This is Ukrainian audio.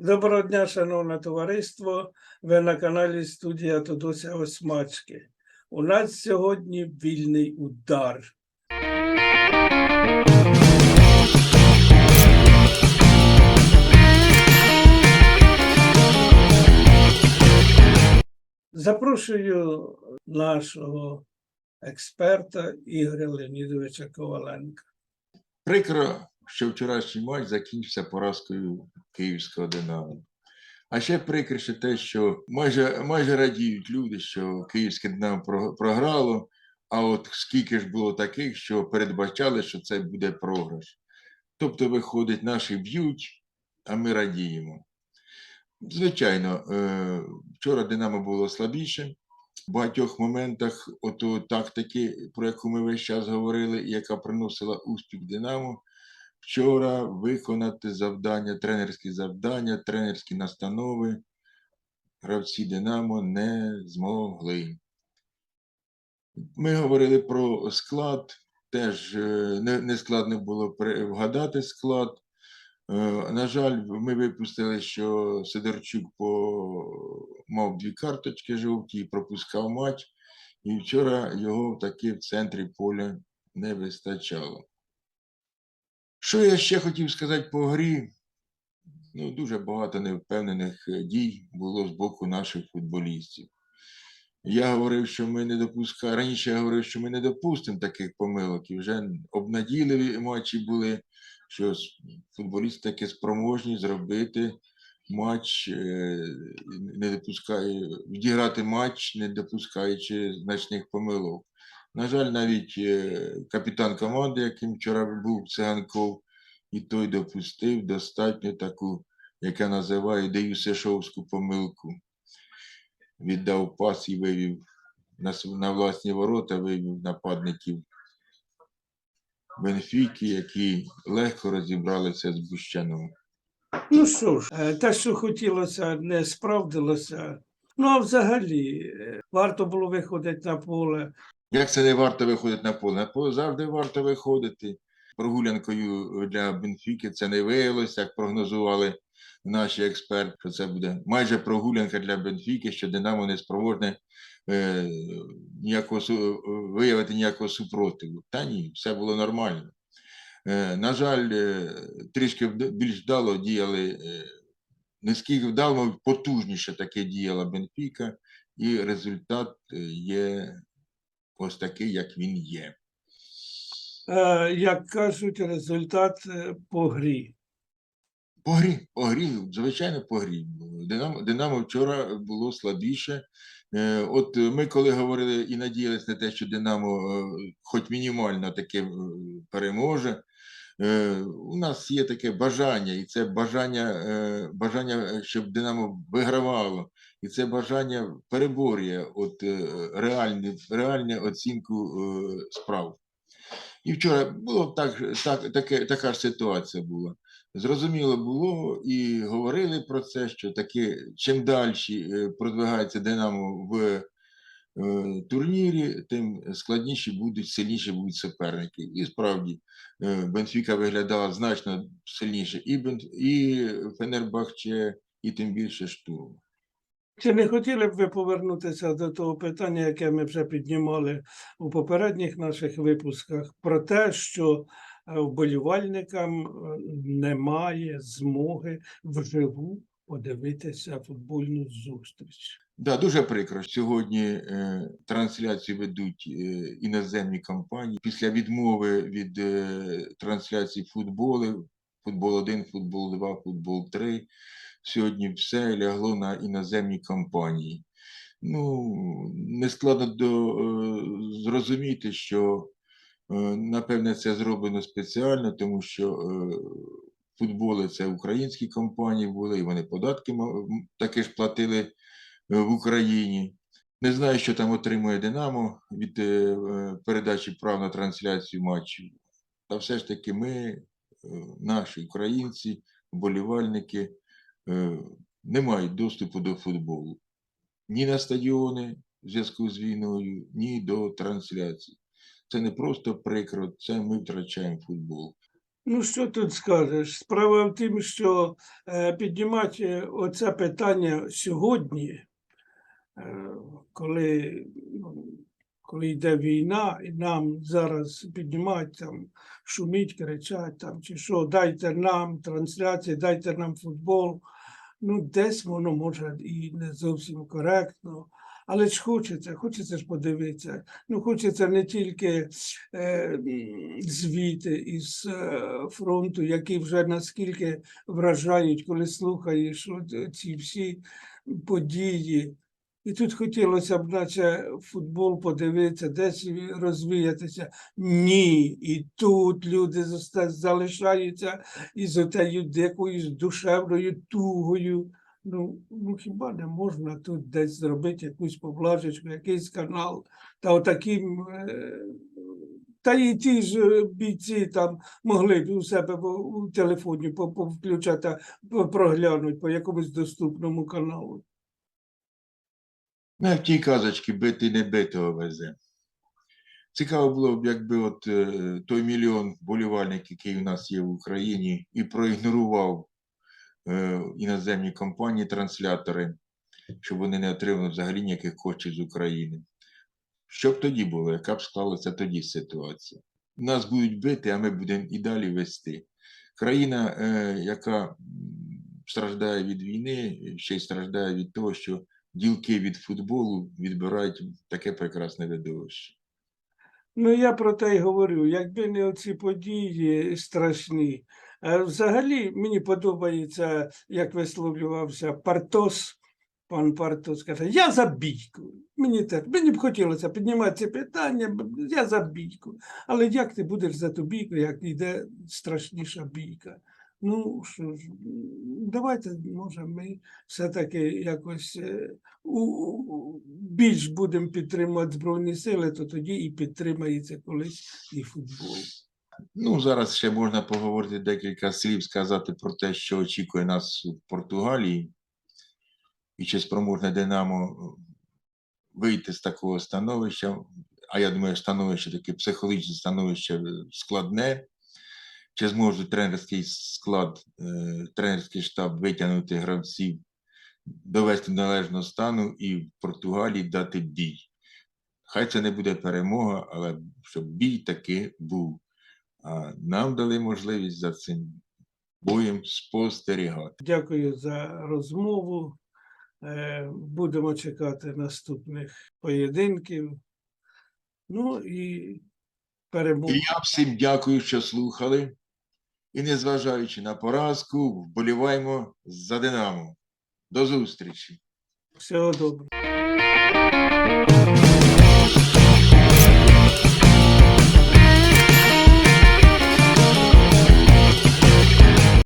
Доброго дня, шановне товариство. Ви на каналі студія Тодося Осмачки. У нас сьогодні вільний удар. Запрошую нашого експерта Ігоря Леонідовича Коваленка. Прикро, що вчорашній матч закінчився поразкою київського Динамо. А ще прикріше те, що майже, майже радіють люди, що київське Динамо програло. А от скільки ж було таких, що передбачали, що це буде програш. Тобто, виходить, наші б'ють, а ми радіємо. Звичайно, е, вчора Динамо було слабіше. В багатьох моментах ото тактики, про яку ми весь час говорили, яка приносила успіх Динамо, вчора виконати завдання, тренерські завдання, тренерські настанови гравці Динамо не змогли. Ми говорили про склад, теж е, не, не було вгадати склад. Е, На жаль, ми випустили, що Сидорчук по... мав дві карточки жовті пропускав матч, і вчора його таки в центрі поля не вистачало. Що я ще хотів сказати по грі? Ну, дуже багато невпевнених е, дій було з боку наших футболістів. Я говорив, що ми не допускаємо. Раніше я говорив, що ми не допустимо таких помилок, і вже обнадійливі матчі були, що футболісти таки спроможні зробити матч, е, не допускає, відіграти матч, не допускаючи значних помилок. На жаль, навіть е, капітан команди, яким вчора був Циганков, і той допустив достатньо таку, яка називає Деюсешовську помилку віддав пас і вивів на, на власні ворота, вивів нападників Бенфіки, які легко розібралися з Бущаном. Ну що ж, е, те, що хотілося, не справдилося. Ну, а взагалі, е, варто було виходити на поле. Як це не варто виходити на поле? На поле завжди варто виходити. Прогулянкою для Бенфіки це не виявилося, як прогнозували наші експерти, що це буде майже прогулянка для Бенфіки, що Динамо не спроможне е, ніякого, виявити ніякого супротиву. Та ні, все було нормально. Е, на жаль, е, трішки більш вдало діяли, е, не вдало, потужніше таке діяла Бенфіка, і результат е, є ось такий, як він є. Е, Як кажуть, результат е, по грі. По грі, по грі, звичайно, по грі. Динамо, Динамо вчора було слабіше. Е, От ми коли говорили і надіялися на те, що Динамо хоч мінімально таке переможе. У нас є таке бажання, і це бажання, бажання, щоб Динамо вигравало. І це бажання переборює от, е, реальні, реальну оцінку е, справ. І вчора було так, так, таке, така ж ситуація була. Зрозуміло було і говорили про це, що таки чим далі продвигається Динамо в е, турнірі, тим складніші будуть, сильніші будуть суперники. І справді е, Бенфіка виглядала значно сильніше і Фенербахче, і тим більше штурм. Чи не хотіли б ви повернутися до того питання, яке ми вже піднімали у попередніх наших випусках, про те, що е, вболівальникам е, немає змоги вживу подивитися футбольну зустріч? Да, дуже прикро. Сьогодні е, трансляцію ведуть е, іноземні компанії. Після відмови від е, трансляції футболу, футбол 1, футбол 2, футбол 3, сьогодні все лягло на іноземні компанії. Ну, не складно до, е, зрозуміти, що е, напевне це зроблено спеціально, тому що е, футболи це українські компанії були, і вони податки таки ж платили в Україні. Не знаю, що там отримує Динамо від передачі прав на трансляцію матчів. Та все ж таки ми, наші українці, вболівальники, не мають доступу до футболу. Ні на стадіони в зв'язку з війною, ні до трансляцій. Це не просто прикро, це ми втрачаємо футбол. Ну, що тут скажеш? Справа в тім, що е, піднімати е, оце питання сьогодні, е, коли, ну, коли йде війна, і нам зараз піднімають там, шуміть, кричать там, чи що, дайте нам трансляції, дайте нам футбол. Ну, десь воно може і не зовсім коректно. Але ж хочеться, хочеться ж подивитися. Ну, хочеться не тільки е, звіти із е, фронту, які вже наскільки вражають, коли слухаєш от ці всі події. І тут хотілося б, наче футбол подивитися, десь розвіятися. Ні, і тут люди залишаються із отею якоюсь душевною тугою. Ну, ну хіба не можна тут десь зробити якусь поблажечку, якийсь канал, та отаким. Е, та і ті ж е, бійці там могли б у себе у телефоні по- проглянути по якомусь доступному каналу. Ну, як тій казочці бити не битого везе. Цікаво було б, якби от е, той мільйон болівальників, який у нас є в Україні, і проігнорував е, іноземні компанії, транслятори, щоб вони не отримали взагалі ніяких коштів з України. Що б тоді було, яка б склалася тоді ситуація? Нас будуть бити, а ми будемо і далі вести. Країна, е, яка страждає від війни, ще й страждає від того, що ділки від футболу відбирають таке прекрасне видовище. Ну, я про те й говорю, якби не оці події страшні. Е, Взагалі мені подобається, як висловлювався Партос, пан Партос каже, я за бійку. Мені теж, мені б хотілося піднімати це питання, я за бійку. Але як ти будеш за ту бійку, як йде страшніша бійка? Ну, що ж, давайте, може, ми все-таки якось е, у, більш будемо підтримувати Збройні сили, то тоді і підтримається колись і футбол. Ну, зараз ще можна поговорити декілька слів, сказати про те, що очікує нас в Португалії, і чи спроможне Динамо вийти з такого становища. А я думаю, становище таке психологічне становище е, складне. Чи зможе тренерський склад, е, тренерський штаб витягнути гравців, довести до належного стану і в Португалії дати бій. Хай це не буде перемога, але щоб бій таки був. А нам дали можливість за цим боєм спостерігати. Дякую за розмову. Е, Будемо чекати наступних поєдинків. Ну і перемог. І я всім дякую, що слухали. І незважаючи на поразку, вболіваємо за Динамо. До зустрічі! Всього доброго.